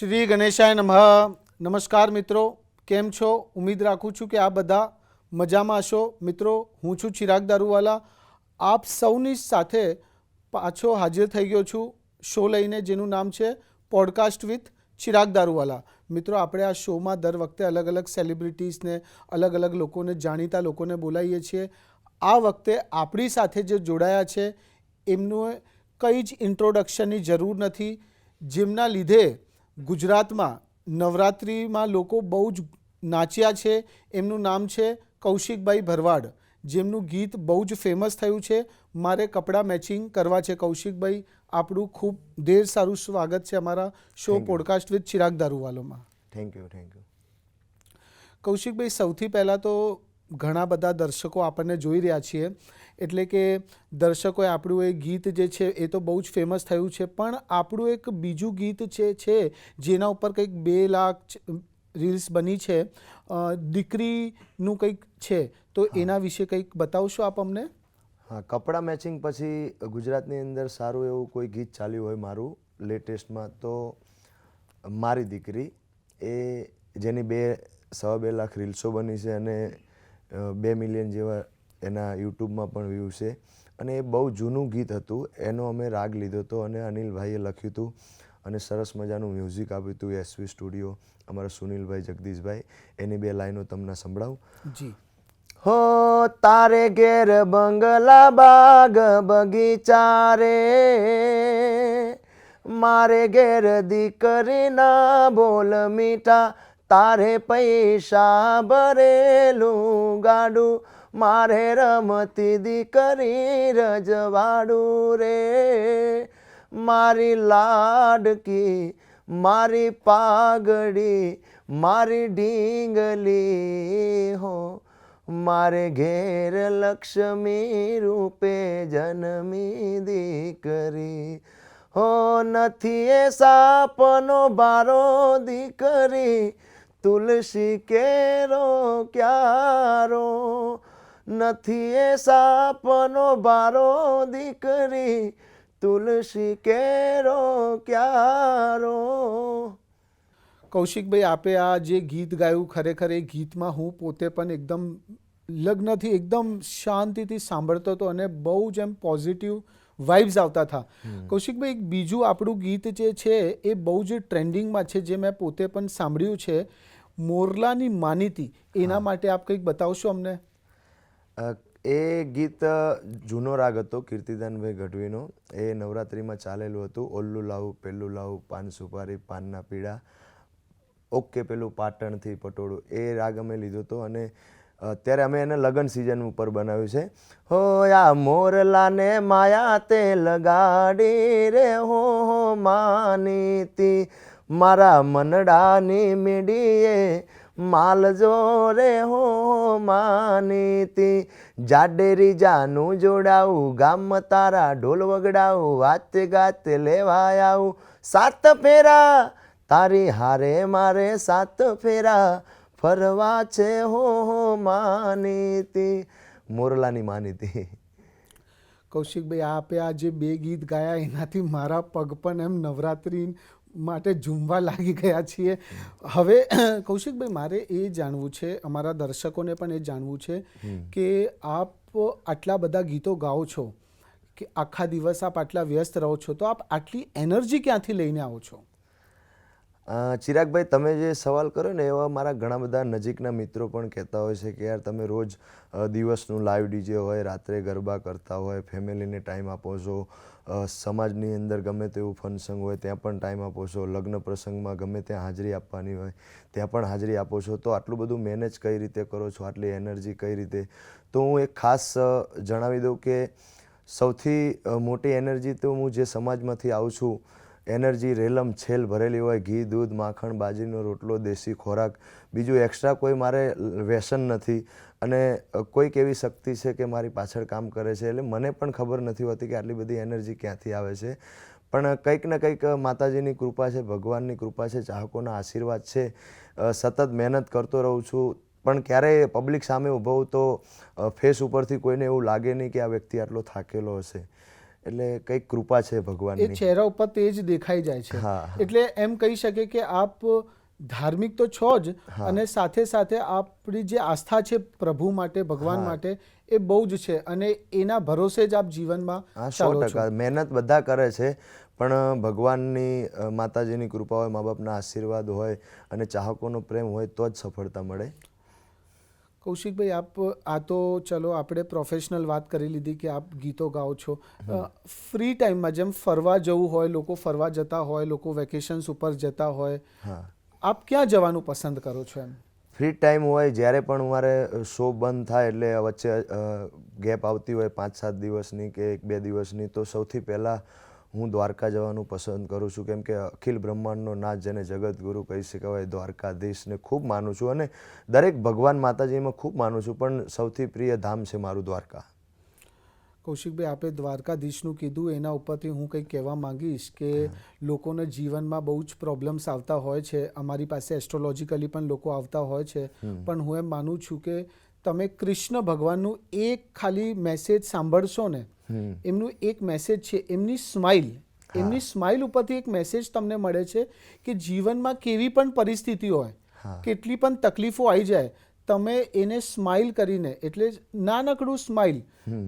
શ્રી ગણેશાય નમઃ. નમસ્કાર મિત્રો, કેમ છો? ઉમ્મીદ રાખું છું કે આ બધા મજામાં હશો. મિત્રો, હું છું ચિરાગ દારૂવાલા. આપ સૌની સાથે પાછો હાજર થઈ ગયો છું શો લઈને, જેનું નામ છે પોડકાસ્ટ વિથ ચિરાગ દારૂવાલા. મિત્રો, આપણે આ શોમાં દર વખતે અલગ અલગ સેલિબ્રિટીઝને અલગ અલગ લોકોને જાણીતા લોકોને બોલાવીએ છીએ. આ વખતે આપણી સાથે જે જોડાયા છે, એમનું કંઈ જ ઇન્ટ્રોડક્શનની જરૂર નથી. જેમના લીધે ગુજરાતમાં નવરાત્રિમાં લોકો બહુ જ નાચ્યા છે. એમનું નામ છે કૌશિકભાઈ ભરવાડ જેમનું ગીત બહુ જ ફેમસ થયું છે. મારે કપડાં મેચિંગ કરવા છે કૌશિકભાઈ. આપણું ખૂબ ઢેર સારું સ્વાગત છે અમારા શો પોડકાસ્ટ વિથ ચિરાગ દારૂવાલોમાં. થેન્ક યુ થેન્ક યુ કૌશિકભાઈ સૌથી પહેલાં તો ઘણા બધા દર્શકો આપણને જોઈ રહ્યા છીએ. એટલે કે દર્શકોએ આપણું એ ગીત જે છે એ તો બહુ જ ફેમસ થયું છે પણ આપણું એક બીજું ગીત છે છે જેના ઉપર કંઈક બે લાખ રીલ્સ બની છે દીકરીનું કંઈક છે તો એના વિશે કંઈક બતાવશો આપ અમને? હા કપડાં મેચિંગ પછી ગુજરાતની અંદર સારું એવું કોઈ ગીત ચાલ્યું હોય મારું લેટેસ્ટમાં તો મારી દીકરી એ જેની બે સવા બે લાખ રીલ્સો બની છે અને બે મિલિયન જેવા એના યુટ્યુબમાં પણ વ્યૂ છે. અને એ બહુ જૂનું ગીત હતું એનો અમે રાગ લીધો હતો અને અનિલભાઈએ લખ્યું હતું. અને સરસ મજાનું મ્યુઝિક આપ્યું હતું એસવી સ્ટુડિયો અમારા સુનિલભાઈ જગદીશભાઈ. એની બે લાઈનો તમને સંભળાવું. જી. હો તારે ઘેર બંગલા બાગ બગીચા રે. મારે ઘેર દીકરીના બોલ મીઠા તારે પૈસા ભરેલું ગાડું મારે રમતી દીકરી રજવાડું રે મારી લાડકી મારી પાઘડી મારી ઢીંગલી હો મારે ઘેર લક્ષ્મી રૂપે જન્મી દીકરી હો નથી એ સાપનો બારો દીકરી તુલસી કેરો ક્યારો નથી એ સાપનો બારો દીકરી તુલસી કેરો ક્યારો? કૌશિકભાઈ આપે આ જે ગીત ગાયું ખરેખર એ ગીતમાં હું પોતે પણ એકદમ લગ્નથી એકદમ શાંતિથી સાંભળતો હતો અને બહુ જ એમ પોઝિટિવ વાઇબ્સ આવતા હતા. કૌશિકભાઈ એક બીજું આપણું ગીત જે છે એ બહુ જ ટ્રેન્ડિંગમાં છે જે મેં પોતે પણ સાંભળ્યું છે મોરલાની માનીતી. એના માટે આપ કંઈક બતાવશો અમને? એ ગીત જૂનો રાગ હતો, કીર્તિદાનભાઈ ગઢવીનો. એ નવરાત્રિમાં ચાલેલું હતું. ઓલ્લું લાવું પેલું લાવું, પાન સુપારી, પાનના પીડા ઓકે, પેલું પાટણથી પટોળું. એ રાગ અમે લીધો હતો અને અત્યારે અમે એને લગ્ન સિઝન ઉપર બનાવ્યું છે. હો આ મોરલાને માયા તે લગાડી રે હો, માનીતી. મારા મનડાની મીડીએ માલજો રે હો માનીતી. જાડેરી જાનું જોડાવું, ગામ તારા ઢોલ વગડાવું વાતે ગાતે લેવાયાવું સાત ફેરા, તારી હારે મારે સાત ફેરા. ફરવા છે હો માનીતી. મોરલાની માનીતી. કૌશિકભાઈ, આપે આ જે બે ગીત ગાયા, એનાથી મારા પગ પણ એમ નવરાત્રિ માટે ઝૂમવા લાગી ગયા છીએ. હવે કૌશિકભાઈ મારે એ જાણવું છે અમારા દર્શકોને પણ એ જાણવું છે કે આપ આટલા બધા ગીતો ગાઓ છો કે આખા દિવસ આપ આટલા વ્યસ્ત રહો છો તો આપ આટલી એનર્જી ક્યાંથી લઈને આવો છો? ચિરાગભાઈ તમે જે સવાલ કર્યો ને એવા મારા ઘણા બધા નજીકના મિત્રો પણ કહેતા હોય છે કે યાર તમે રોજ દિવસનું લાઈવ ડીજે હોય રાત્રે ગરબા કરતા હોય ફેમિલીને ટાઈમ આપો છો સમાજની અંદર ગમે તેવું ફંક્શન હોય, ત્યાં પણ ટાઈમ આપો છો. લગ્ન પ્રસંગમાં ગમે ત્યાં હાજરી આપવાની હોય, ત્યાં પણ હાજરી આપો છો. તો આટલું બધું મેનેજ કઈ રીતે કરો છો? આટલી એનર્જી કઈ રીતે? તો હું એક ખાસ જણાવી દઉં કે સૌથી મોટી એનર્જી તો હું જે સમાજમાંથી આવું છું એનર્જી રેલમ છેલ ભરેલી હોય, ઘી, દૂધ, માખણ, બાજરીનો રોટલો, દેશી ખોરાક. બીજું એક્સ્ટ્રા કોઈ મારે વ્યસન નથી અને કોઈક એવી શક્તિ છે કે મારી પાછળ કામ કરે છે એટલે મને પણ ખબર નથી હોતી કે આટલી બધી એનર્જી ક્યાંથી આવે છે. પણ કંઈક ને કંઈક માતાજીની કૃપા છે, ભગવાનની કૃપા છે, ચાહકોના આશીર્વાદ છે. સતત મહેનત કરતો રહું છું. પણ ક્યારેય પબ્લિક સામે ઊભો તો ફેસ ઉપરથી કોઈને એવું લાગે નહીં કે આ વ્યક્તિ આટલો થાકેલો હશે. એટલે કંઈક કૃપા છે એ ચહેરા ઉપર તે જ દેખાઈ જાય છે. એટલે એમ કહી શકે કે આપ ધાર્મિક તો છો જ અને સાથે સાથે આપણી જે આસ્થા છે પ્રભુ માટે ભગવાન માટે એ બહુ જ છે. અને એના ભરોસે જ આપ જીવનમાં સો ટકા. મહેનત બધા કરે છે પણ ભગવાનની માતાજીની કૃપા હોય મા બાપના આશીર્વાદ હોય અને ચાહકોનો પ્રેમ હોય તો જ સફળતા મળે. કૌશિકભાઈ આપ આ તો ચલો આપણે પ્રોફેશનલ વાત કરી લીધી કે આપ ગીતો ગાઓ છો. ફ્રી ટાઈમમાં જેમ ફરવા જવું હોય લોકો ફરવા જતા હોય લોકો વેકેશન્સ ઉપર જતા હોય આપ ક્યાં જવાનું પસંદ કરો છો એમ? ફ્રી ટાઈમ હોય જ્યારે પણ મારે શો બંધ થાય એટલે વચ્ચે ગેપ આવતી હોય પાંચ સાત દિવસની કે એક બે દિવસની તો સૌથી પહેલાં હું દ્વારકા જવાનું પસંદ કરું છું. કેમ કે અખિલ બ્રહ્માંડનો નાથ જેને જગતગુરુ કહી શકાય દ્વારકાધીશને ખૂબ માનું છું અને દરેક ભગવાન માતાજીમાં ખૂબ માનું છું. પણ સૌથી પ્રિય ધામ છે મારું દ્વારકા. કૌશિકભાઈ આપે દ્વારકાધીશનું કીધું એના ઉપરથી હું કંઈક કહેવા માંગીશ કે લોકોને જીવનમાં બહુ જ પ્રોબ્લેમ્સ આવતા હોય છે. અમારી પાસે એસ્ટ્રોલોજીકલી પણ લોકો આવતા હોય છે. પણ હું એમ માનું છું કે તમે કૃષ્ણ ભગવાનનું એક ખાલી મેસેજ સાંભળશો ને એમનું એક મેસેજ છે એમની સ્માઇલ એમની સ્માઇલ ઉપરથી એક મેસેજ તમને મળે છે કે જીવનમાં કેવી પણ પરિસ્થિતિ હોય કેટલી પણ તકલીફો આવી જાય તમે એને સ્માઇલ કરીને એટલે નાનકડું સ્માઇલ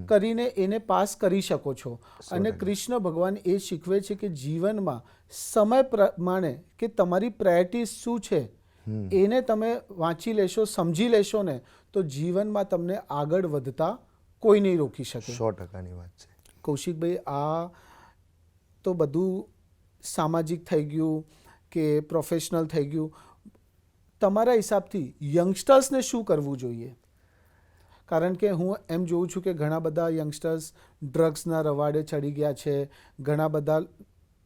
કરીને એને પાસ કરી શકો છો. અને કૃષ્ણ ભગવાન એ શીખવે છે કે જીવનમાં સમય પ્રમાણે કે તમારી પ્રાયોરિટી શું છે એને તમે વાંચી લેશો સમજી લેશો ને તો જીવનમાં તમને આગળ વધતા કોઈ નહીં રોકી શકે. સો ટકાની વાત છે. કૌશિકભાઈ આ તો બધું સામાજિક થઈ ગયું કે પ્રોફેશનલ થઈ ગયું. તમારા હિસાબથી યંગસ્ટર્સને શું કરવું જોઈએ? કારણ કે હું એમ જોઉં છું કે ઘણા બધા યંગસ્ટર્સ ડ્રગ્સના રવાડે ચડી ગયા છે ઘણા બધા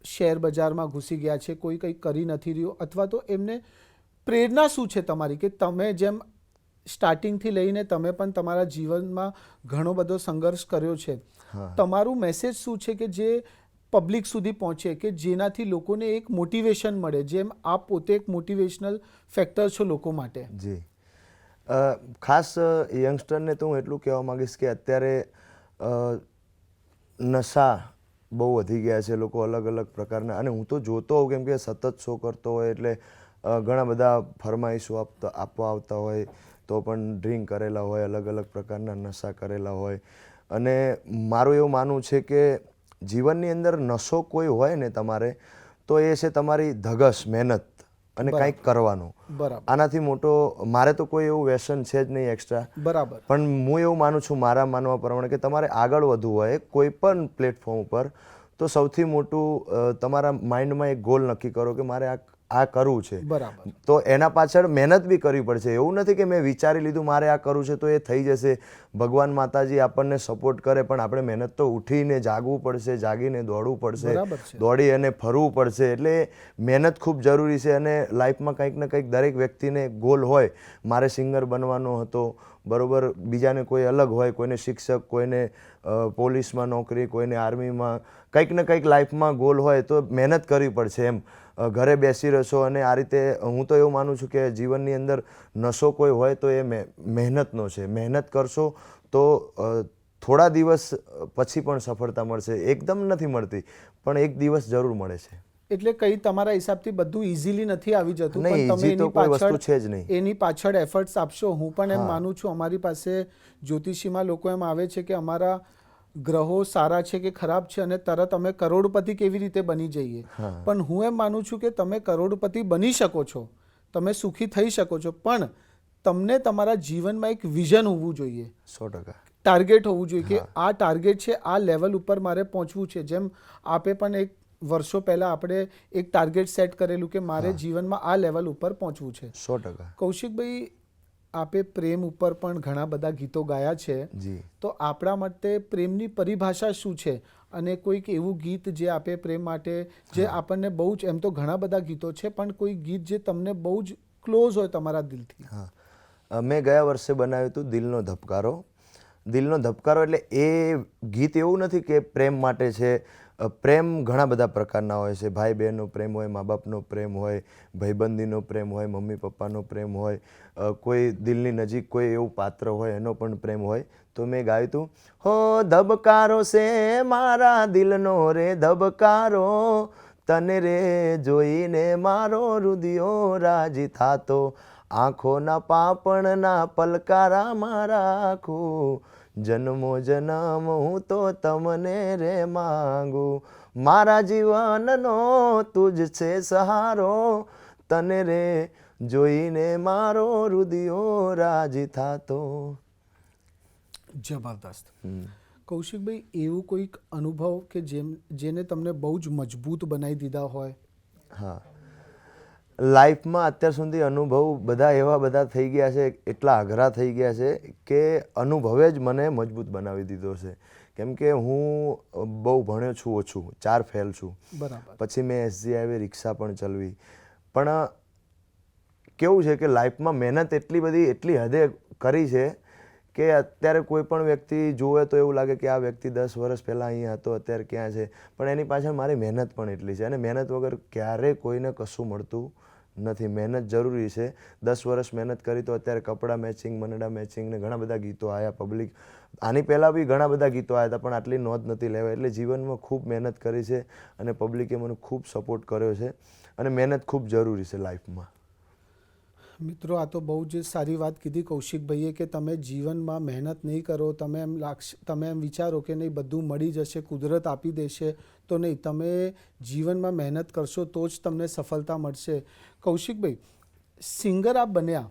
શેર બજારમાં ઘૂસી ગયા છે કોઈ કંઈ કરી નથી રહ્યું અથવા તો એમને પ્રેરણા શું છે તમારી? કે તમે જેમ સ્ટાર્ટિંગથી લઈને તમે પણ તમારા જીવનમાં ઘણો બધો સંઘર્ષ કર્યો છે. તમારું મેસેજ શું છે કે જે પબ્લિક સુધી પહોંચે કે જેનાથી લોકોને એક મોટિવેશન મળે જેમ આપ પોતે એક મોટિવેશનલ ફેક્ટર છો લોકો માટે? જી. ખાસ યંગસ્ટરને તો હું એટલું કહેવા માગીશ કે અત્યારે નશા બહુ વધી ગયા છે લોકો અલગ અલગ પ્રકારના અને હું તો જોતો હોઉં કેમ કે સતત શો કરતો હોય એટલે ઘણા બધા ફરમાઈશો આપતા આપવા આવતા હોય તો પણ ડ્રિંક કરેલા હોય અલગ અલગ પ્રકારના નશા કરેલા હોય. અને મારું એવું માનવું છે કે જીવનની અંદર નશો કોઈ હોય ને તમારે તો એ છે તમારી ધગસ મહેનત અને કંઈક કરવાનું. બરાબર. આનાથી મોટો મારે તો કોઈ એવું વ્યસન છે જ નહીં એક્સ્ટ્રા બરાબર. પણ હું એવું માનું છું મારા માનવા પ્રમાણે કે તમારે આગળ વધવું હોય કોઈ પણ પ્લેટફોર્મ ઉપર તો સૌથી મોટું તમારા માઇન્ડમાં એક ગોલ નક્કી કરો કે મારે આ આ કરવું છે. બરાબર. તો એના પાછળ મહેનત બી કરવી પડશે. એવું નથી કે મેં વિચારી લીધું મારે આ કરવું છે તો એ થઈ જશે. ભગવાન માતાજી આપણને સપોર્ટ કરે પણ આપણે મહેનત તો ઉઠીને જાગવું પડશે જાગીને દોડવું પડશે દોડી અને ફરવું પડશે. એટલે મહેનત ખૂબ જરૂરી છે અને લાઈફમાં કંઈક ને કંઈક દરેક વ્યક્તિને ગોલ હોય. મારે સિંગર બનવાનો હતો બરોબર બીજાને કોઈ અલગ હોય કોઈને શિક્ષક કોઈને પોલીસમાં નોકરી કોઈને આર્મીમાં કંઈક ને કંઈક લાઈફમાં ગોલ હોય તો મહેનત કરવી પડશે એમ. ઘરે બેસી રહેશો અને આ રીતે હું તો એવું માનું છું કે જીવનની અંદર નશો કોઈ હોય તો એ મહે- મહેનતનો છે. મહેનત કરશો તો થોડા દિવસ પછી પણ સફળતા મળશે. એકદમ નથી મળતી પણ એક દિવસ જરૂર મળે છે. એટલે કઈ તમારા હિસાબથી બધું ઇઝીલી નથી આવી જતું પણ તમે એની કોઈ વસ્તુ પાછળ છે જ નહીં. એની પાછળ એફર્ટ્સ આપશો. હું પણ એમ માનું છું અમારી પાસે જ્યોતિષીમાં લોકો એમ આવે છે કે અમારા ગ્રહો સારા છે કે ખરાબ છે અને તરત અમે કરોડપતિ કેવી રીતે બની જઈએ? પણ હું એમ માનું છું કે તમે કરોડપતિ બની શકો છો. તમે સુખી થઈ શકો છો. પણ તમને તમારા જીવનમાં એક વિઝન હોવું જોઈએ. સો ટકા. ટાર્ગેટ હોવું જોઈએ કે આ ટાર્ગેટ છે આ લેવલ ઉપર મારે પહોંચવું છે. જેમ આપે પણ એક વર્ષો પહેલા આપણે એક ટાર્ગેટ સેટ કરેલું કે મારે જીવનમાં આ લેવલ ઉપર પહોંચવું છે. સો ટકા. કૌશિકભાઈ આપે પ્રેમ ઉપર પણ ઘણા બધા ગીતો ગાયા છે. તો આપણા માટે પ્રેમની પરિભાષા શું છે? અને કોઈક એવું ગીત જે આપે પ્રેમ માટે જે આપણને બહુ જ એમ તો ઘણા બધા ગીતો છે પણ કોઈ ગીત જે તમને બહુ જ ક્લોઝ હોય તમારા દિલથી. હા. મેં ગયા વર્ષે બનાવ્યું હતું દિલનો ધબકારો. દિલનો ધબકારો એટલે એ ગીત એવું નથી કે પ્રેમ માટે છે પ્રેમ ઘણા બધા પ્રકારના હોય છે. ભાઈ બહેનનો પ્રેમ હોય મા બાપનો પ્રેમ હોય, ભાઈબંધીનો પ્રેમ હોય મમ્મી પપ્પાનો પ્રેમ હોય કોઈ દિલની નજીક કોઈ એવું પાત્ર હોય, એનો પણ પ્રેમ હોય. તો મેં ગાયું હતું, હો, ધબકારો છે મારા દિલનો રે, ધબકારો. તને રે જોઈને મારો રુદિયો રાજી થાતો. આંખોના પાપણના પલકારા મારા આખું જન્મો જન્મ હું તો તમને રે માંગુ. મારા જીવનનો તુજ છે સહારો. તને રે જોઈને મારો રુદિયો રાજી થાતો. જબરદસ્ત. કૌશિકભાઈ એવું કોઈક અનુભવ કે જેમ જેને તમને બહુ જ મજબૂત બનાવી દીધા હોય? હા. લાઈફમાં અત્યાર સુધી અનુભવ બધા એવા બધા થઈ ગયા છે એટલા અઘરા થઈ ગયા છે કે અનુભવે જ મને મજબૂત બનાવી દીધો છે. કેમ કે હું બહુ ભણ્યો છું ઓછું ચાર ફેલ છું. બરાબર. પછી મેં એસજી આવી રિક્ષા પણ ચલાવી. પણ કેવું છે કે લાઈફમાં મહેનત એટલી બધી એટલી હદે કરી છે કે અત્યારે કોઈ પણ વ્યક્તિ જુએ તો એવું લાગે કે આ વ્યક્તિ દસ વર્ષ પહેલાં અહીંયા હતો અત્યારે ક્યાં છે. પણ એની પાછળ મારી મહેનત પણ એટલી છે અને મહેનત વગર ક્યારેય કોઈને કશું મળતું નથી. મહેનત જરૂરી છે. દસ વર્ષ મહેનત કરી તો અત્યારે કપડાં મેચિંગ મનડા મેચિંગ ને ઘણા બધા ગીતો આવ્યા પબ્લિક આની પહેલાં બી ઘણા બધા ગીતો આવ્યા હતા, પણ આટલી નોંધ નથી લેવાય એટલે જીવનમાં ખૂબ મહેનત કરી છે અને પબ્લિકે મને ખૂબ સપોર્ટ કર્યો છે અને મહેનત ખૂબ જરૂરી છે લાઈફમાં મિત્રો આ તો બહુ જ સારી વાત કીધી કૌશિકભાઈએ કે તમે જીવનમાં મહેનત નહીં કરો તમે એમ લાગશ તમે એમ વિચારો કે નહીં બધું મળી જશે કુદરત આપી દેશે તો નહીં. તમે જીવનમાં મહેનત કરશો તો જ તમને સફળતા મળશે. કૌશિકભાઈ સિંગર આપ બન્યા.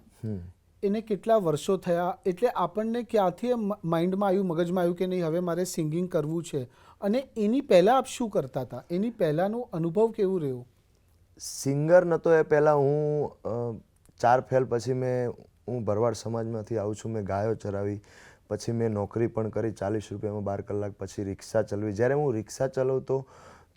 એને કેટલા વર્ષો થયા? એટલે આપણને ક્યાંથી માઇન્ડમાં આવ્યું મગજમાં આવ્યું કે નહીં હવે મારે સિંગિંગ કરવું છે? અને એની પહેલાં આપ શું કરતા હતા? એની પહેલાંનો અનુભવ કેવું રહ્યો? સિંગર નહોતો એ પહેલાં હું ચાર ફેલ પછી મેં હું ભરવાડ સમાજમાંથી આવું છું મેં ગાયો ચરાવી પછી મેં નોકરી પણ કરી ચાલીસ રૂપિયામાં બાર કલાક પછી રિક્ષા ચલાવી. જ્યારે હું રિક્ષા ચલાવતો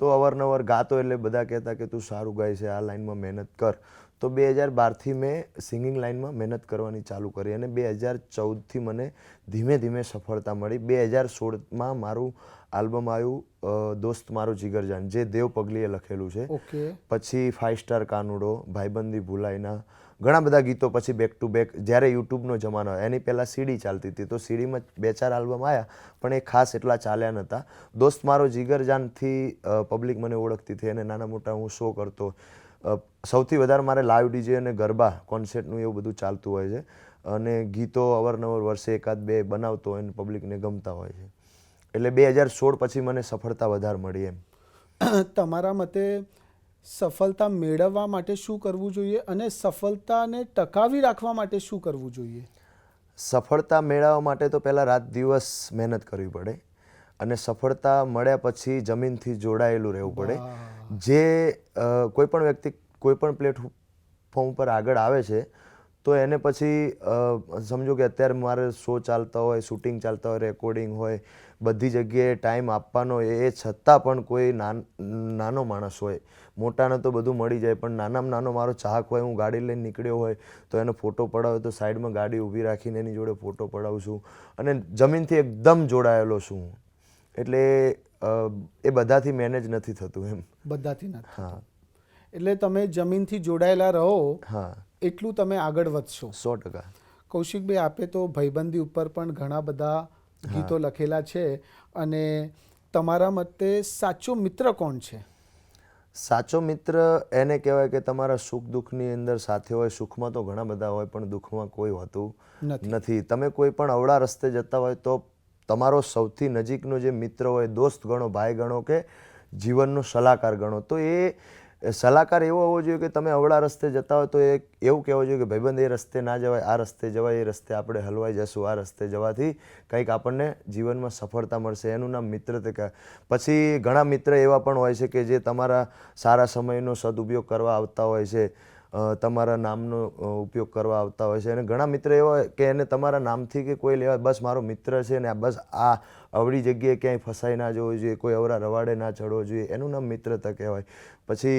તો અવારનવાર ગાતો એટલે બધા કહેતા કે તું સારું ગાય છે આ લાઈનમાં મહેનત કર. તો બે હજાર બારથી મેં સિંગિંગ લાઈનમાં મહેનત કરવાની ચાલુ કરી અને બે હજાર ચૌદથી મને ધીમે ધીમે સફળતા મળી. બે હજાર સોળમાં મારું આલ્બમ આવ્યું દોસ્ત મારો જીગરજાન જે દેવ પગલીએ લખેલું છે. પછી ફાઇવ સ્ટાર કાનુડો ભાઈબંધી ભૂલાઈના ઘણા બધા ગીતો પછી બેક ટુ બેક જ્યારે યુટ્યુબનો જમાનો એની પહેલાં સીડી ચાલતી હતી. તો સીડીમાં બે ચાર આલ્બમ આવ્યા, પણ એ ખાસ એટલા ચાલ્યા નહોતા. દોસ્ત મારો જીગરજાનથી પબ્લિક મને ઓળખતી થઈ અને નાના મોટા હું શો કરતો. સૌથી વધારે મારે લાઈવ ડીજે અને ગરબા કોન્સર્ટનું એવું બધું ચાલતું હોય છે. અને ગીતો અવારનવાર વર્ષે એકાદ બે બનાવતો હોય અને પબ્લિકને ગમતા હોય છે. એટલે બે હજાર સોળ પછી મને સફળતા વધારે મળી એમ. તમારા મતે સફળતા મેળવવા માટે શું કરવું જોઈએ અને સફળતાને ટકાવી રાખવા માટે શું કરવું જોઈએ? સફળતા મેળવવા માટે તો પહેલાં રાત દિવસ મહેનત કરવી પડે અને સફળતા મળ્યા પછી જમીનથી જોડાયેલું રહેવું પડે. જે કોઈપણ કોઈ પણ વ્યક્તિ કોઈ પણ પ્લેટફોર્મ પર આગળ આવે છે તો એને પછી સમજો કે અત્યારે મારે શો ચાલતા હોય શૂટિંગ ચાલતા હોય રેકોર્ડિંગ હોય બધી જગ્યાએ ટાઈમ આપવાનો એ એ છતાં પણ કોઈ નાન નાનો માણસ હોય. મોટાને તો બધું મળી જાય પણ નાનામાં નાનો મારો ચાહક હોય હું ગાડી લઈને નીકળ્યો હોય તો એનો ફોટો પડાવ્યો તો સાઈડમાં ગાડી ઊભી રાખીને એની જોડે ફોટો પડાવું છું. અને જમીનથી એકદમ જોડાયેલો છું. એટલે એ બધાથી મેનેજ નથી થતું એમ. બધાથી હા. એટલે તમે જમીનથી જોડાયેલા રહો. હા. એટલું તમે આગળ વધશો. સો ટકા. કૌશિકભાઈ આપે તો ભાઈબંધી ઉપર પણ ઘણા બધા ગીતો લખેલા છે અને તમારા મતે સાચો મિત્ર કોણ છે? સાચો મિત્ર એને કહેવાય કે તમારા સુખ દુઃખની અંદર સાથે હોય સુખમાં તો ઘણા બધા હોય પણ દુઃખમાં કોઈ હોતું નથી. નથી. તમે કોઈ પણ અવળા રસ્તે જતા હોય તો તમારો સૌથી નજીકનો જે મિત્ર હોય દોસ્ત ગણો ભાઈ ગણો કે જીવનનો સલાહકાર ગણો તો એ સલાહકાર એવો હોવો જોઈએ કે તમે અવળા રસ્તે જતા હોય તો એ એવું કહેવું જોઈએ કે ભાઈબંધ એ રસ્તે ના જવાય, આ રસ્તે જવાય, એ રસ્તે આપણે હલવાઈ જશું, આ રસ્તે જવાથી કંઈક આપણને જીવનમાં સફળતા મળશે. એનું નામ મિત્ર તે કહે પછી ઘણા મિત્ર એવા પણ હોય છે કે જે તમારા સારા સમયનો સદુપયોગ કરવા આવતા હોય છે તમારા નામનો ઉપયોગ કરવા આવતા હોય છે. અને ઘણા મિત્ર એવા હોય કે એને તમારા નામથી કે કોઈ લેવા, બસ મારો મિત્ર છે ને બસ આ અવળી જગ્યાએ ક્યાંય ફસાઈ ના જવું જોઈએ, કોઈ અવરા રવાડે ના ચડવો જોઈએ. એનું નામ મિત્રતા કહેવાય. પછી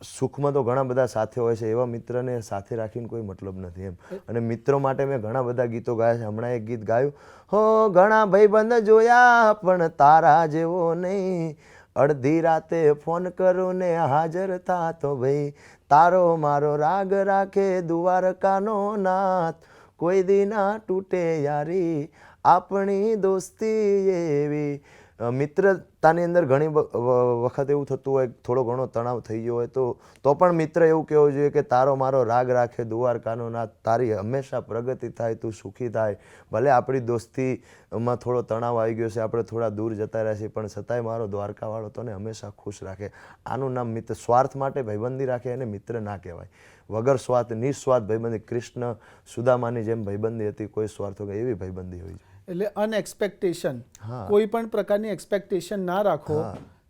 સુખમાં તો ઘણા બધા સાથે હોય છે એવા મિત્રને સાથે રાખીને કોઈ મતલબ નથી એમ. અને મિત્રો માટે મેં ઘણા બધા ગીતો ગાયા છે. હમણાં એક ગીત ગાયું હો ઘણા ભાઈબંધ જોયા પણ તારા જેવો નહીં. અડધી રાતે ફોન કરું ને હાજર થા તો ભાઈ તારો મારો રાગ રાખે દ્વારકાનો નાથ. કોઈ દી ના તૂટે યારી આપણી દોસ્તી એવી. મિત્રતાની અંદર ઘણી વખત એવું થતું હોય, થોડો ઘણો તણાવ થઈ ગયો હોય તો તો પણ મિત્ર એવું કહેવું જોઈએ કે તારો મારો રાગ રાખે, દ્વારકાનો નાથ, તારી હંમેશા પ્રગતિ થાય, તું સુખી થાય. ભલે આપણી દોસ્તીમાં થોડો તણાવ આવી ગયો છે, આપણે થોડા દૂર જતા રહ્યા છીએ, પણ છતાંય મારો દ્વારકાવાળો તને હંમેશા ખુશ રાખે. આનું નામ મિત્ર, સ્વાર્થ માટે ભાઈબંધી રાખે એને મિત્ર ના કહેવાય. વગર સ્વાર્થ, નિસ્વાર્થ ભાઈબંધી, કૃષ્ણ સુદામાની જેમ ભાઈબંધી હતી, કોઈ સ્વાર્થ વગર એવી ભાઈબંધી હોય છે. એટલે અનએક્સપેક્ટેશન કોઈ પણ પ્રકારની એક્સપેક્ટેશન ના રાખો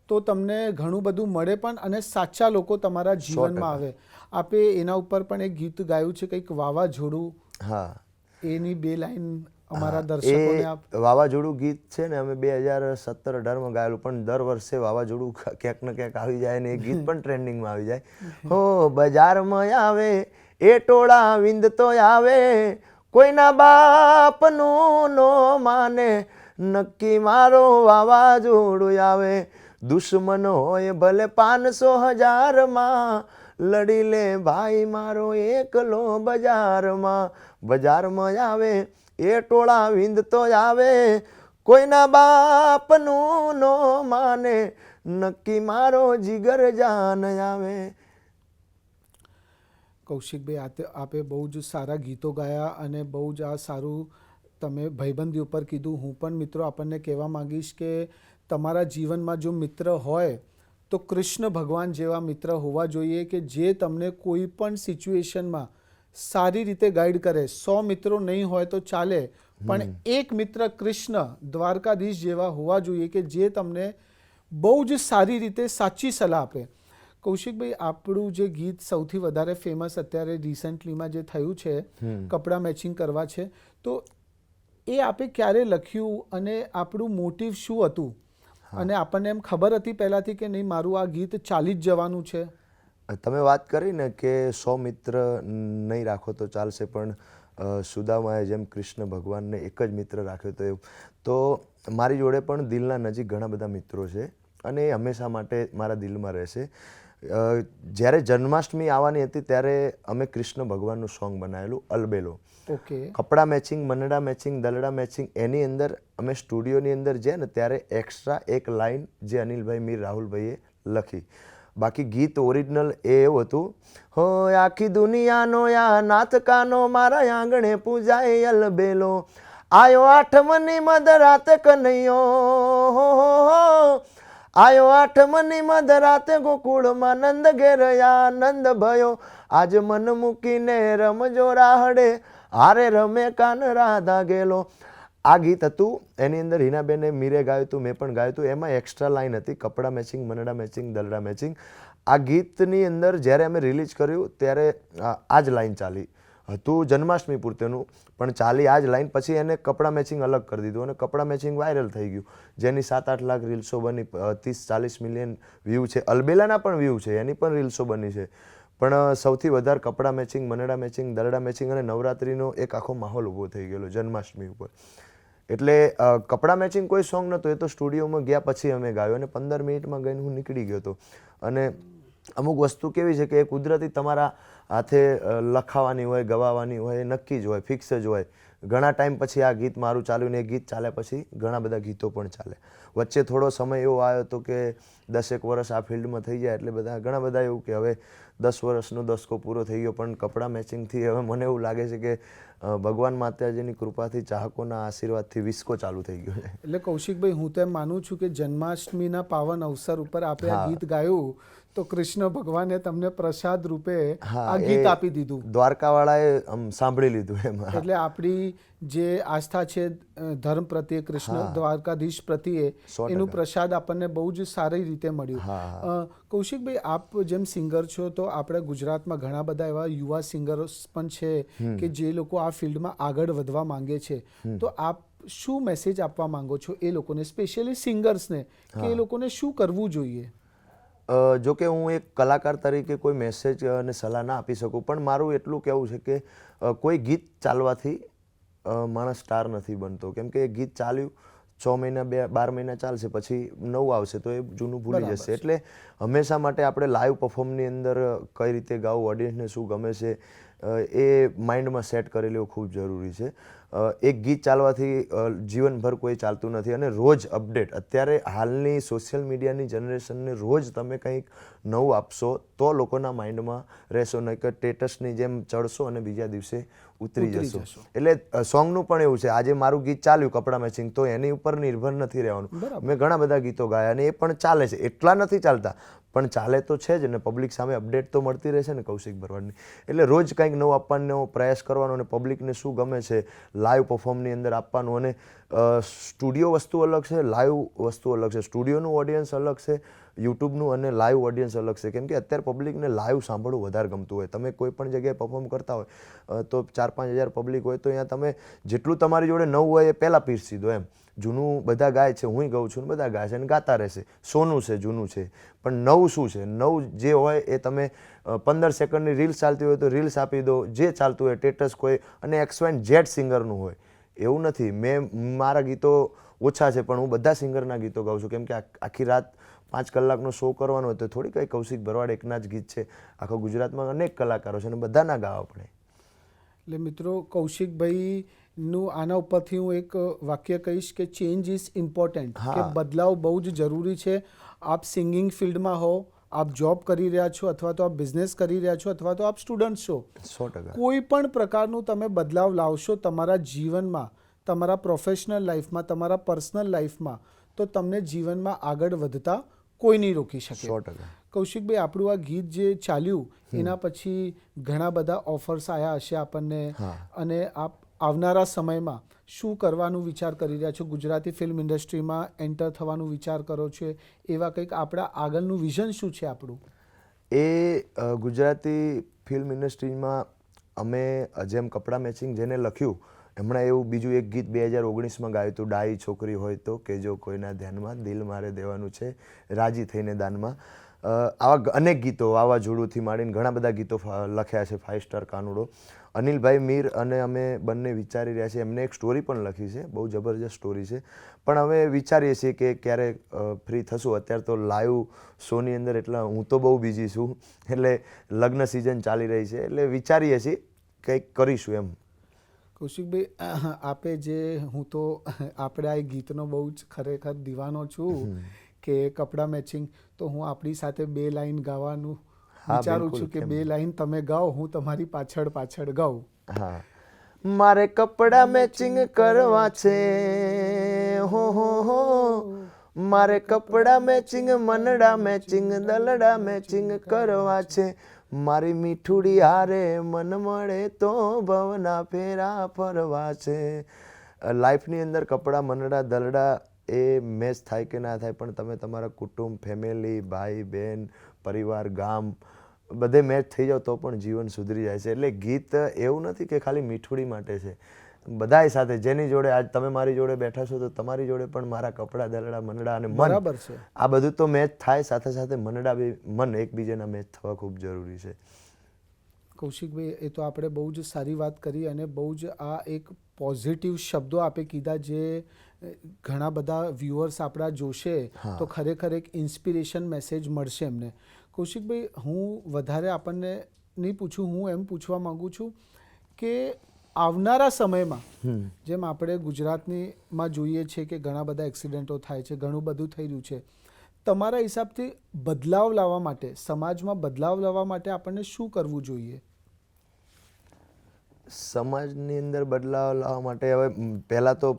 તો તમને ઘણું બધું મળે પણ અને સાચા લોકો તમારા જીવનમાં આવે. આપે એના ઉપર પણ એક ગીત ગાયું છે કંઈક વાવાઝોડું. હા. એની બે લાઈન અમારા દર્શકોને આપ વાવાઝોડું ગીત છે ને અમે બે હજાર સત્તર અઢારમાં ગાયેલું પણ દર વર્ષે વાવાઝોડું ક્યાંક ને ક્યાંક આવી જાય ને એ ગીત પણ ટ્રેન્ડિંગમાં આવી જાય. હો બજારમાં આવે એ ટોળા વિંદ તો આવે કોઈના બાપનું નો માને, નક્કી મારો વાવાઝોડું આવે. દુશ્મન હોય ભલે પાંચસો હજારમાં, લડી લે ભાઈ મારો એકલો બજારમાં. બજારમાં આવે, એ ટોળા વિંધતો આવે. કોઈના બાપનું નો માને, નક્કી મારો જીગર જાન આવે. કૌશિકભાઈ આતે આપે બહુ જ સારા ગીતો ગાયા અને બહુ જ આ સારું તમે ભાઈબંધી ઉપર કીધું. હું પણ મિત્રો આપણને કહેવા માંગીશ કે તમારા જીવનમાં જો મિત્ર હોય તો કૃષ્ણ ભગવાન જેવા મિત્ર હોવા જોઈએ કે જે તમને કોઈ પણ સિચ્યુએશનમાં સારી રીતે ગાઈડ કરે. સો મિત્રો નહીં હોય તો ચાલે. પણ એક મિત્ર કૃષ્ણ દ્વારકાધીશ જેવા હોવા જોઈએ કે જે તમને બહુ જ સારી રીતે સાચી સલાહ આપે. કૌશિકભાઈ આપણું જે ગીત સૌથી વધારે ફેમસ અત્યારે રિસન્ટલીમાં જે થયું છે કપડાં મેચિંગ કરવા છે તો એ આપે ક્યારે લખ્યું અને આપણું મોટિવ શું હતું? અને આપણને એમ ખબર હતી પહેલાંથી કે નહીં મારું આ ગીત ચાલી જ જવાનું છે? તમે વાત કરી ને કે સો મિત્ર નહીં રાખો તો ચાલશે પણ સુદામાએ જેમ કૃષ્ણ ભગવાનને એક જ મિત્ર રાખ્યો તો એવું. તો મારી જોડે પણ દિલના નજીક ઘણા બધા મિત્રો છે અને એ હંમેશા માટે મારા દિલમાં રહેશે. જ્યારે જન્માષ્ટમી આવવાની હતી ત્યારે અમે કૃષ્ણ ભગવાનનું સોંગ બનાવેલું અલબેલો. ઓકે. કપડાં મેચિંગ મનડા મેચિંગ દલડા મેચિંગ એની અંદર અમે સ્ટુડિયોની અંદર જે ને ત્યારે એક્સ્ટ્રા એક લાઈન જે અનિલભાઈ મીર રાહુલભાઈએ લખી. બાકી ગીત ઓરિજિનલ એ એવું હતું હો આખી દુનિયાનો યા નાથકાનો મારા આંગણે પૂજાય અલબેલો. આયો આઠમની મધરાતે કનૈયો હો હો. આયો આઠમની મધરાતે ગોકુળમાં નંદ ઘેર આનંદ ભયો. આજ મન મૂકીને રમજો રાહડે, હારે રમે કાન રાધા ગેલો. આ ગીત હતું, એની અંદર હિનાબેને મીરે ગાયું હતું, મેં પણ ગાયું હતું, એમાં એક્સ્ટ્રા લાઇન હતી, કપડાં મેચિંગ મનડા મેચિંગ દલડા મેચિંગ આ ગીતની અંદર જ્યારે અમે રિલીઝ કર્યું, ત્યારે આ જ લાઈન ચાલી. હતું જન્માષ્ટમી પૂરતેનું, પણ ચાલી આ જ લાઈન પછી એને કપડાં મેચિંગ અલગ કરી દીધું અને કપડાં મેચિંગ વાયરલ થઈ ગયું. જેની સાત આઠ લાખ રીલ્સો બની ત્રીસ ચાલીસ મિલિયન વ્યૂ છે. અલબેલાના પણ વ્યૂ છે, એની પણ રીલ્સો બની છે. પણ સૌથી વધારે કપડાં મેચિંગ મનડા મેચિંગ દરડા મેચિંગ અને નવરાત્રિનો એક આખો માહોલ ઊભો થઈ ગયેલો જન્માષ્ટમી ઉપર. એટલે કપડાં મેચિંગ કોઈ સોંગ નહોતું, એ તો સ્ટુડિયોમાં ગયા પછી અમે ગાયો અને પંદર મિનિટમાં ગઈને હું નીકળી ગયો હતો. અને અમુક વસ્તુ કેવી છે કે એ કુદરતી તમારા હાથે લખાવાની હોય ગવાવાની હોય એ નક્કી જ હોય ફિક્સ જ હોય. ઘણા ટાઈમ પછી આ ગીત મારું ચાલ્યું ને એ ગીત ચાલે પછી ઘણા બધા ગીતો પણ ચાલે. વચ્ચે થોડો સમય એવો આવ્યો હતો કે દસેક વર્ષ આ ફિલ્ડમાં થઈ જાય એટલે બધા ઘણા બધા એવું કે હવે દસ વર્ષનો દસકો પૂરો થઈ ગયો પણ કપડાં મેચિંગથી હવે મને એવું લાગે છે કે ભગવાન માતાજીની કૃપાથી ચાહકોના આશીર્વાદથી વિસ્કો ચાલુ થઈ ગયો છે. એટલે કૌશિકભાઈ હું તો એમ માનું છું કે જન્માષ્ટમીના પાવન અવસર ઉપર આપણે આ ગીત ગાયું તો કૃષ્ણ ભગવાને તમને પ્રસાદ રૂપે આ ગીત આપી દીધું. દ્વારકાવાળાએ સાંભળી લીધું એમાં. એટલે આપણી જે આસ્થા છે ધર્મ પ્રત્યે કૃષ્ણ દ્વારકાધીશ પ્રત્યે એનું પ્રસાદ આપણને બહુ જ સારી રીતે મળ્યું. કૌશિકભાઈ આપ જેમ સિંગર છો તો આપણે ગુજરાતમાં ઘણા બધા એવા યુવા સિંગર્સ પણ છે કે જે લોકો આ ફિલ્ડમાં આગળ વધવા માંગે છે. તો આપ શું મેસેજ આપવા માંગો છો એ લોકોને સ્પેશિયલી સિંગર્સને કે એ લોકોને શું કરવું જોઈએ? જો કે હું એક કલાકાર તરીકે કોઈ મેસેજ અને સલાહ ના આપી શકું પણ મારું એટલું કહેવું છે કે કોઈ ગીત ચાલવાથી માણસ સ્ટાર નથી બનતો. કેમ કે એ ગીત ચાલ્યું છ મહિના બે બાર મહિના ચાલશે પછી નવું આવશે તો એ જૂનું ભૂલી જશે. એટલે હંમેશા માટે આપણે લાઈવ પરફોર્મની અંદર કઈ રીતે ગાવું ઓડિયન્સને શું ગમે છે એ માઇન્ડમાં સેટ કરી લેવું ખૂબ જરૂરી છે. એક ગીત ચાલવાથી જીવનભર કોઈ ચાલતું નથી અને રોજ અપડેટ. અત્યારે હાલની સોશિયલ મીડિયાની જનરેશનને રોજ તમે કંઈક નવું આપશો તો લોકોના માઇન્ડમાં રહેશો નહીં કે સ્ટેટસની જેમ ચડશો અને બીજા દિવસે ઉતરી જશો. એટલે સોંગનું પણ એવું છે આજે મારું ગીત ચાલ્યું કપડા મેચિંગ તો એની ઉપર નિર્ભર નથી રહેવાનું. મેં ઘણા બધા ગીતો ગાયા અને એ પણ ચાલે છે. એટલા નથી ચાલતા. પણ ચાલે તો છે જ ને પબ્લિક સામે અપડેટ તો મળતી રહેશે ને કૌશિક ભરવાડની. એટલે રોજ કંઈક નવું આપવાનો પ્રયાસ કરવાનો અને પબ્લિકને શું ગમે છે લાઈવ પરફોર્મની અંદર આપવાનું અને સ્ટુડિયો વસ્તુ અલગ છે લાઈવ વસ્તુ અલગ છે સ્ટુડિયોનું ઓડિયન્સ અલગ છે યુટ્યુબનું અને લાઈવ ઓડિયન્સ અલગ છે. કેમ કે અત્યારે પબ્લિકને લાઈવ સાંભળવું વધારે ગમતું હોય. તમે કોઈ પણ જગ્યાએ પરફોર્મ કરતા હોય તો ચાર પાંચ હજાર પબ્લિક હોય તો અહીંયા તમે જેટલું તમારી જોડે નવું હોય એ પહેલાં પીરસી દો એમ. જૂનું બધા ગાય છે હું ગાઉં છું ને બધા ગાય છે અને ગાતા રહેશે. સોનું છે, જૂનું છે. પણ નવું શું છે? નવું જે હોય એ તમે પંદર સેકન્ડની રીલ્સ ચાલતી હોય તો રીલ્સ આપી દો. જે ચાલતું હોય ટેટસ કોઈ અને એક્સવાઇન જેટ સિંગરનું હોય. એવું નથી. મેં, મારા ગીતો ઓછા છે, પણ હું બધા સિંગરના ગીતો ગાઉં છું. કેમ કે આખી રાત પાંચ કલાકનો શો કરવાનો હોય તો થોડી કંઈ કૌશિક ભરવાડ એકના જ ગીત છે. આખા ગુજરાતમાં અનેક કલાકારો છે અને બધાના ગાવા પડે. એટલે મિત્રો કૌશિકભાઈનું આના ઉપરથી હું એક વાક્ય કહીશ કે ચેન્જ ઇઝ ઇમ્પોર્ટન્ટ કે બદલાવ બહુ જ જરૂરી છે. આપ સિંગિંગ ફિલ્ડમાં હો આપ જોબ કરી રહ્યા છો અથવા તો આપ બિઝનેસ કરી રહ્યા છો અથવા તો આપ સ્ટુડન્ટ છો. સો ટકા. કોઈ પણ પ્રકારનું તમે બદલાવ લાવશો તમારા જીવનમાં તમારા પ્રોફેશનલ લાઈફમાં તમારા પર્સનલ લાઈફમાં તો તમને જીવનમાં આગળ વધતા કોઈ નહીં રોકી શકે. સો ટકા. કૌશિકભાઈ આપણું આ ગીત જે ચાલ્યું એના પછી ઘણા બધા ઓફર્સ આવ્યા હશે આપણને અને આપ આવનારા સમયમાં શું કરવાનું વિચાર કરી રહ્યા છો? ગુજરાતી ફિલ્મ ઇન્ડસ્ટ્રીમાં એન્ટર થવાનું વિચાર કરો છો? એવા કંઈક આપણા આગળનું વિઝન શું છે આપણું? એ ગુજરાતી ફિલ્મ ઇન્ડસ્ટ્રીમાં અમે જેમ કપડાં મેચિંગ જેને લખ્યું હમણાં એવું બીજું એક ગીત બે હજાર ઓગણીસમાં ગાયું હતું, ડાઈ છોકરી હોય તો કે જો કોઈના ધ્યાનમાં, દિલ મારે દેવાનું છે, રાજી થઈને દાનમાં. આવા અનેક ગીતો, વાવાઝોડુંથી માંડીને ઘણા બધા ગીતો લખ્યા છે ફાઇવ સ્ટાર કાનુડો. અનિલભાઈ મીર અને અમે બંને વિચારી રહ્યા છીએ. એમને એક સ્ટોરી પણ લખી છે. બહુ જબરજસ્ત સ્ટોરી છે. પણ અમે વિચારીએ છીએ કે ક્યારે ફ્રી થશું. અત્યારે તો લાઈવ શોની અંદર એટલા હું તો બહુ બિઝી છું. એટલે લગ્ન સિઝન ચાલી રહી છે. એટલે વિચારીએ છીએ કંઈક કરીશું એમ. કૌશિકભાઈ આપે જે હું તો આપણે આ ગીતનો બહુ જ ખરેખર દીવાનો છું કે કપડાં મેચિંગ તો હું આપણી સાથે બે લાઈન ગાવાનું વિચારું છું કે બે લાઈન તમે ગાઓ હું તમારી પાછળ પાછળ ગાઉં. હા. મારે કપડાં મેચિંગ કરવા છે. હો હો હો. મારે કપડાં મેચિંગ મનડા મેચિંગ દલડા મેચિંગ કરવા છે. મારી મીઠુડી હારે મન મળે તો ભવના ફેરા ફરવા છે. લાઈફની અંદર કપડાં મનડા દલડા એ મેચ થાય કે ના થાય પણ તમે તમારા કુટુંબ ફેમિલી ભાઈ બહેન પરિવાર ગામ બધે મેચ થઈ જાવ તો પણ જીવન સુધરી જાય છે. એટલે ગીત એવું નથી કે ખાલી મીઠુડી માટે છે. બધાય સાથે જેની જોડે આજ તમે મારી જોડે બેઠા છો તો તમારી જોડે પણ મારા કપડાં દલડા મનડા અને મન. બરાબર છે. આ બધું તો મેચ થાય સાથે સાથે મનડા બી મન એકબીજાના મેચ થવા ખૂબ જરૂરી છે. કૌશિકભાઈ એ તો આપણે બહુ જ સારી વાત કરી અને બહુ જ આ એક પોઝિટિવ શબ્દો આપે કીધા જે ઘણા બધા વ્યુઅર્સ આપણા જોશે તો ખરેખર એક ઇન્સ્પિરેશન મેસેજ મળશે એમને. કૌશિકભાઈ હું વધારે આપણને નહીં પૂછું હું એમ પૂછવા માંગુ છું કે આવનારા સમયમાં જેમ આપણે ગુજરાતની માં જોઈએ છીએ કે ઘણા બધા એક્સિડન્ટો થાય છે ઘણું બધું થઈ રહ્યું છે તમારા હિસાબથી બદલાવ લાવવા માટે સમાજમાં બદલાવ લાવવા માટે આપણને શું કરવું જોઈએ? સમાજની અંદર બદલાવ લાવવા માટે હવે પહેલાં તો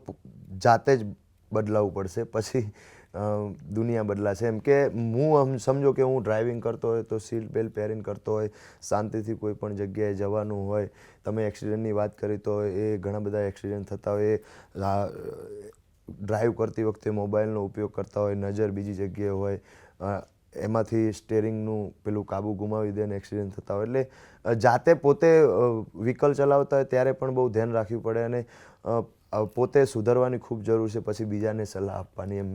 જાતે જ બદલાવવું પડશે, પછી દુનિયા બદલાશે. એમ કે હું આમ સમજો કે હું ડ્રાઇવિંગ કરતો હોય તો સીટ બેલ્ટ પહેરીને કરતો હોય, શાંતિથી કોઈ પણ જગ્યાએ જવાનું હોય, તમે એક્સિડન્ટની વાત કરી તો એ ઘણા બધા એક્સિડન્ટ થતા હોય, એ ડ્રાઈવ કરતી વખતે મોબાઈલનો ઉપયોગ કરતા હોય, નજર બીજી જગ્યાએ હોય એમાંથી સ્ટેરિંગનું પેલું કાબુ ગુમાવી દે અને એક્સિડન્ટ થતા હોય. એટલે જાતે પોતે વ્હીકલ ચલાવતા હોય ત્યારે પણ બહુ ધ્યાન રાખવું પડે અને પોતે સુધરવાની ખૂબ જરૂર છે, પછી બીજાને સલાહ આપવાની એમ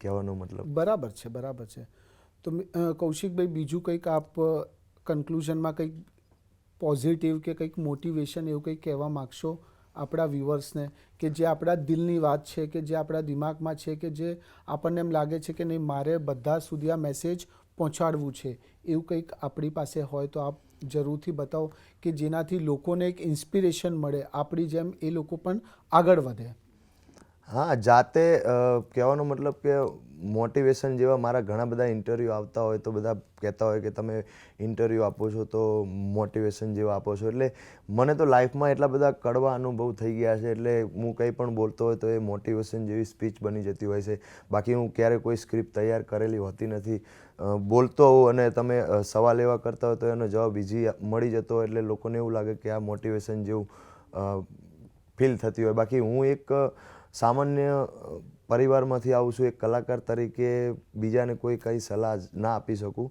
કહેવાનો મતલબ. બરાબર છે બરાબર છે. તો કૌશિકભાઈ, બીજું કંઈક આપ કન્ક્લુઝનમાં કંઈક પોઝિટિવ કે કંઈક મોટિવેશન એવું કંઈક કહેવા માગશો? આપણા વ્યુઅર્સને કે જે આપણા દિલની વાત છે કે જે આપણા દિમાગમાં છે કે જે આપણને એમ લાગે છે કે નહીં, મારે બધા સુધી આ મેસેજ પહોંચાડવું છે. એવું કંઈક આપણી પાસે હોય તો આપ જરૂરથી બતાવો કે જેનાથી લોકોને એક ઇન્સ્પિરેશન મળે, આપણી જેમ એ લોકો પણ આગળ વધે. હા, જાતે કહેવાનો મતલબ કે મોટિવેશન જેવા મારા ઘણા બધા ઇન્ટરવ્યૂ આવતા હોય તો બધા કહેતા હોય કે તમે ઇન્ટરવ્યૂ આપો છો તો મોટિવેશન જેવા આપો છો. એટલે મને તો લાઈફમાં એટલા બધા કડવા અનુભવ થઈ ગયા છે, એટલે હું કંઈ પણ બોલતો હોય તો એ મોટિવેશન જેવી સ્પીચ બની જતી હોય છે. બાકી હું ક્યારે કોઈ સ્ક્રિપ્ટ તૈયાર કરેલી હોતી નથી. બોલતો હોઉં અને તમે સવાલ એવા કરતા હોય તો એનો જવાબ ઇઝી મળી જતો હોય, એટલે લોકોને એવું લાગે કે આ મોટિવેશન જેવું ફીલ થતી હોય. બાકી હું એક સામાન્ય પરિવારમાંથી આવું છું એક કલાકાર તરીકે બીજાને કોઈ કંઈ સલાહ ના આપી શકું.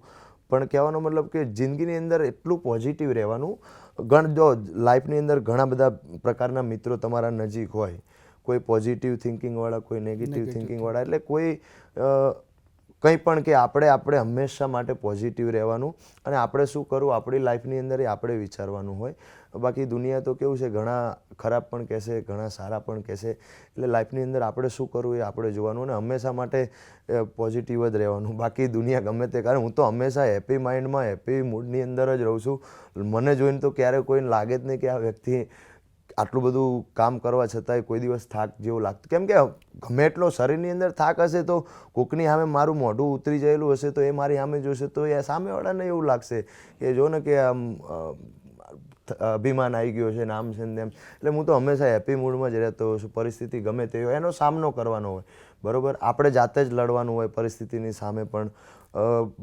પણ કહેવાનો મતલબ કે જિંદગીની અંદર એટલું પોઝિટિવ રહેવાનું ગણ જો લાઈફની અંદર ઘણા બધા પ્રકારના મિત્રો તમારા નજીક હોય કોઈ પોઝિટિવ થિંકિંગવાળા કોઈ નેગેટિવ થિંકિંગવાળા એટલે કોઈ કંઈ પણ કે આપણે આપણે હંમેશા માટે પોઝિટિવ રહેવાનું અને આપણે શું કરવું આપણી લાઈફની અંદર એ આપણે વિચારવાનું હોય. બાકી દુનિયા તો કેવું છે, ઘણા ખરાબ પણ કહેશે, ઘણા સારા પણ કહેશે. એટલે લાઈફની અંદર આપણે શું કરવું એ આપણે જોવાનું અને હંમેશા માટે પોઝિટિવ જ રહેવાનું. બાકી દુનિયા ગમે તે કારણ હું તો હંમેશા હેપી માઇન્ડમાં હેપી મૂડની અંદર જ રહું છું. મને જોઈને તો ક્યારે કોઈને લાગે જ નહીં કે આ વ્યક્તિ આટલું બધું કામ કરવા છતાંય કોઈ દિવસ થાક જેવું લાગતું. કેમ કે ગમે એટલો શરીરની અંદર થાક હશે તો કોકની સામે મારું મોઢું ઉતરી ગયેલું હશે તો એ મારી સામે જોશે તો એ સામેવાળાને એવું લાગશે કે જો ને કે આમ અભિમાન આવી ગયો છે નામ છે ને તેમ. એટલે હું તો હંમેશા હેપી મૂડમાં જ રહેતો હોઉં છું. પરિસ્થિતિ ગમે તે હોય એનો સામનો કરવાનો હોય. બરાબર? આપણે જાતે જ લડવાનું હોય પરિસ્થિતિની સામે પણ.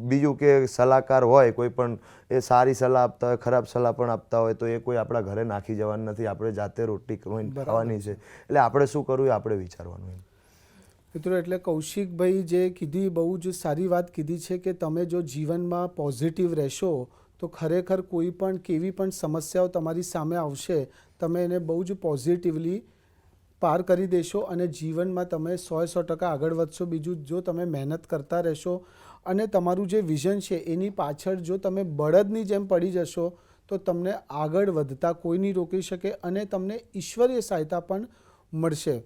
બીજું કે સલાહકાર હોય કોઈ પણ એ સારી સલાહ આપતા હોય ખરાબ સલાહ પણ આપતા હોય તો એ કોઈ આપણા ઘરે નાખી જવાનું નથી. આપણે જાતે રોટી કમાઈને ખાવાની છે. એટલે આપણે શું કરવું એ આપણે વિચારવાનું એમ. મિત્રો એટલે કૌશિકભાઈ જે કીધી બહુ જ સારી વાત કીધી છે કે તમે જો જીવનમાં પોઝિટિવ રહેશો તો ખરેખર કોઈ પણ કેવી પણ સમસ્યાઓ તમારી સામે આવશે તમે એને બહુ જ પોઝિટિવલી પાર કરી દેશો અને જીવનમાં તમે સો સો ટકા આગળ વધશો. બીજું જો તમે મહેનત કરતા રહેશો અને તમારું જે વિઝન છે એની પાછળ જો તમે બળદની જેમ પડી જશો તો તમને આગળ વધતા કોઈ નહીં રોકી શકે અને તમને ઈશ્વરીય સહાયતા પણ મળશે.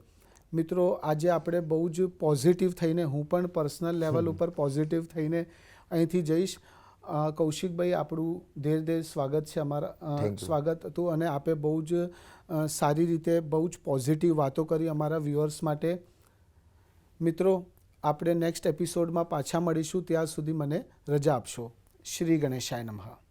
મિત્રો આજે આપણે બહુ જ પોઝિટિવ થઈને હું પણ પર્સનલ લેવલ ઉપર પોઝિટિવ થઈને અહીંથી જઈશ. કૌશિકભાઈ આપણું ધેર ધેર સ્વાગત છે અમારા. સ્વાગત હતું અને આપે બહુ જ સારી રીતે બહુ જ પોઝિટિવ વાતો કરી અમારા વ્યુઅર્સ માટે. મિત્રો આપણે નેક્સ્ટ એપિસોડમાં પાછા મળીશું. ત્યાં સુધી મને રજા આપશો. શ્રી ગણેશાય નમઃ.